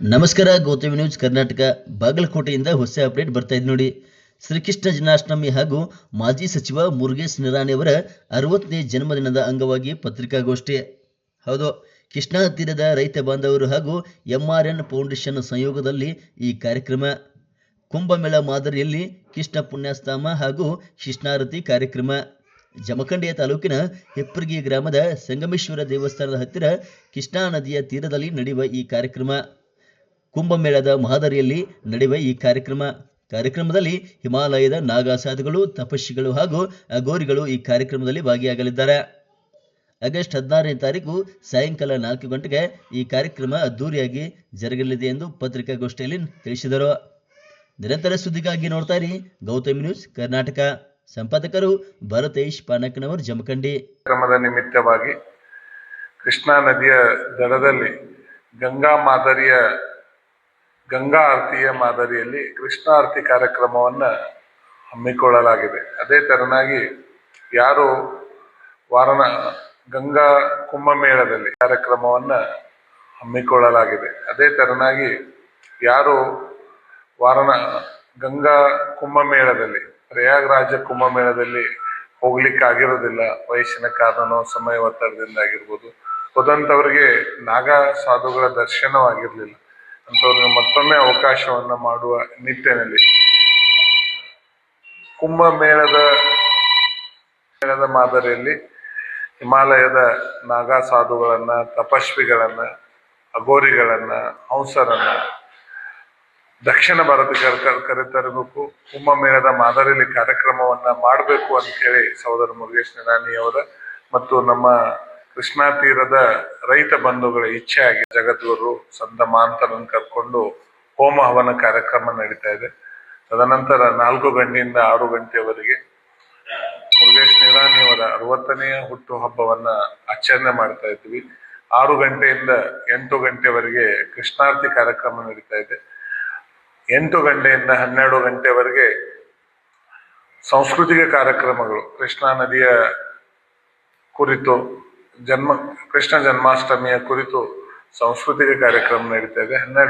ನಮಸ್ಕಾರ, ಗೌತಮಿ ನ್ಯೂಸ್ ಕರ್ನಾಟಕ. ಬಾಗಲಕೋಟೆಯಿಂದ ಹೊಸ ಅಪ್ಡೇಟ್ ಬರ್ತಾ ಇದೆ ನೋಡಿ. ಶ್ರೀಕೃಷ್ಣ ಜನ್ಮಾಷ್ಟಮಿ ಹಾಗೂ ಮಾಜಿ ಸಚಿವ ಮುರುಗೇಶ್ ನಿರಾಣಿ ಅವರ ಅರವತ್ತನೇ ಜನ್ಮದಿನದ ಅಂಗವಾಗಿ ಪತ್ರಿಕಾಗೋಷ್ಠಿ. ಹೌದು, ಕೃಷ್ಣಾ ತೀರದ ರೈತ ಬಾಂಧವರು ಹಾಗೂ ಎಂಆರ್ಎನ್ ಫೌಂಡೇಶನ್ ಸಂಯೋಗದಲ್ಲಿ ಈ ಕಾರ್ಯಕ್ರಮ. ಕುಂಭಮೇಳ ಮಾದರಿಯಲ್ಲಿ ಕೃಷ್ಣ ಪುಣ್ಯಸ್ತಾಮ ಹಾಗೂ ಕೃಷ್ಣಾರತಿ ಕಾರ್ಯಕ್ರಮ. ಜಮಖಂಡಿಯ ತಾಲೂಕಿನ ಹೆಪ್ಪರ್ಗಿ ಗ್ರಾಮದ ಸಂಗಮೇಶ್ವರ ದೇವಸ್ಥಾನದ ಹತ್ತಿರ ಕೃಷ್ಣಾ ನದಿಯ ತೀರದಲ್ಲಿ ನಡೆಯುವ ಈ ಕಾರ್ಯಕ್ರಮ. ಕುಂಭಮೇಳದ ಮಾದರಿಯಲ್ಲಿ ನಡೆಯುವ ಈ ಕಾರ್ಯಕ್ರಮ, ಕಾರ್ಯಕ್ರಮದಲ್ಲಿ ಹಿಮಾಲಯದ ನಾಗಾಸಾಧುಗಳು ತಪಸ್ವಿಗಳು ಹಾಗೂ ಅಗೋರಿಗಳು ಈ ಕಾರ್ಯಕ್ರಮದಲ್ಲಿ ಭಾಗಿಯಾಗಲಿದ್ದಾರೆ. ಆಗಸ್ಟ್ ಹದಿನಾರನೇ ತಾರೀಕು ಸಾಯಂಕಾಲ ನಾಲ್ಕು ಗಂಟೆಗೆ ಈ ಕಾರ್ಯಕ್ರಮ ಅದ್ದೂರಿಯಾಗಿ ಜರುಗಲಿದೆ ಎಂದು ಪತ್ರಿಕಾಗೋಷ್ಠಿಯಲ್ಲಿ ತಿಳಿಸಿದರು. ನಿರಂತರ ಸುದ್ದಿಗಾಗಿ ನೋಡ್ತಾ ಇರಿ ಗೌತಮಿ ನ್ಯೂಸ್ ಕರ್ನಾಟಕ. ಸಂಪಾದಕರು ಭರತೇಶ್ ಪಾನಕನವರ್, ಜಮಖಂಡಿ. ಕ್ರಮದ ನಿಮಿತ್ತವಾಗಿ ಕೃಷ್ಣಾ ನದಿಯ ದಡದಲ್ಲಿ ಗಂಗಾ ಮಾದರಿಯ ಗಂಗಾ ಆರತಿಯ ಮಾದರಿಯಲ್ಲಿ ಕೃಷ್ಣ ಆರತಿ ಕಾರ್ಯಕ್ರಮವನ್ನು ಹಮ್ಮಿಕೊಳ್ಳಲಾಗಿದೆ. ಅದೇ ತೆರನಾಗಿ ಯಾರು ವಾರಣ ಗಂಗಾ ಕುಂಭಮೇಳದಲ್ಲಿ ಕಾರ್ಯಕ್ರಮವನ್ನು ಹಮ್ಮಿಕೊಳ್ಳಲಾಗಿದೆ. ಅದೇ ತೆರನಾಗಿ ಯಾರು ವಾರಣ ಗಂಗಾ ಕುಂಭಮೇಳದಲ್ಲಿ, ಪ್ರಯಾಗರಾಜ ಕುಂಭಮೇಳದಲ್ಲಿ ಹೋಗ್ಲಿಕ್ಕಾಗಿರೋದಿಲ್ಲ ವಯಸ್ಸಿನ ಕಾರಣನೋ ಸಮಯ ಒತ್ತಡದಿಂದ ಆಗಿರ್ಬೋದು ಹೋದಂಥವ್ರಿಗೆ ನಾಗ ಸಾಧುಗಳ ದರ್ಶನವಾಗಿರಲಿಲ್ಲ. ಅಂಥವ್ರಿಗೆ ಮತ್ತೊಮ್ಮೆ ಅವಕಾಶವನ್ನು ಮಾಡುವ ನಿಟ್ಟಿನಲ್ಲಿ. ಕುಂಭಮೇಳದ ಮೇಳದ ಮಾದರಿಯಲ್ಲಿ ಹಿಮಾಲಯದ ನಾಗಾ ಸಾಧುಗಳನ್ನು, ತಪಸ್ವಿಗಳನ್ನು ಅಗೋರಿಗಳನ್ನು ಹಂಸರನ್ನು, ದಕ್ಷಿಣ ಭಾರತಕ್ಕೆ ಕರೆ- ಕರೆತರಬೇಕು. ಕುಂಭಮೇಳದ ಮಾದರಿಯಲ್ಲಿ ಕಾರ್ಯಕ್ರಮವನ್ನ ಮಾಡಬೇಕು ಅಂತ ಹೇಳಿ ಸಹೋದರ ಮುರುಗೇಶ್ ನಿರಾಣಿ ಅವರ ಮತ್ತು ನಮ್ಮ ಕೃಷ್ಣಾ ತೀರದ ರೈತ ಬಂಧುಗಳ ಇಚ್ಛೆ ಆಗಿ ಜಗದ್ಗುರು ಸಂತ ಮಾಂತರನ್ನು ಕರ್ಕೊಂಡು ಹೋಮ ಹವನ ಕಾರ್ಯಕ್ರಮ ನಡೀತಾ ಇದೆ. ತದನಂತರ ನಾಲ್ಕು ಗಂಟೆಯಿಂದ ಆರು ಗಂಟೆಯವರೆಗೆ ಮುರುಗೇಶ್ ನಿರಾಣಿಯವರ ಅರವತ್ತನೆಯ ಹುಟ್ಟು ಹಬ್ಬವನ್ನ ಆಚರಣೆ ಮಾಡ್ತಾ ಇದ್ವಿ. ಆರು ಗಂಟೆಯಿಂದ ಎಂಟು ಗಂಟೆವರೆಗೆ ಕೃಷ್ಣಾರ್ತಿ ಕಾರ್ಯಕ್ರಮ ನಡೀತಾ ಇದೆ. ಎಂಟು ಗಂಟೆಯಿಂದ ಹನ್ನೆರಡು ಗಂಟೆವರೆಗೆ ಸಾಂಸ್ಕೃತಿಕ ಕಾರ್ಯಕ್ರಮಗಳು, ಕೃಷ್ಣಾ ನದಿಯ ಕುರಿತು ಜನ್ಮ ಕೃಷ್ಣ ಜನ್ಮಾಷ್ಟಮಿಯ ಕುರಿತು ಸಾಂಸ್ಕೃತಿಕ ಕಾರ್ಯಕ್ರಮ ನಡೀತಾ ಇದೆ. ಹನ್ನೆರಡು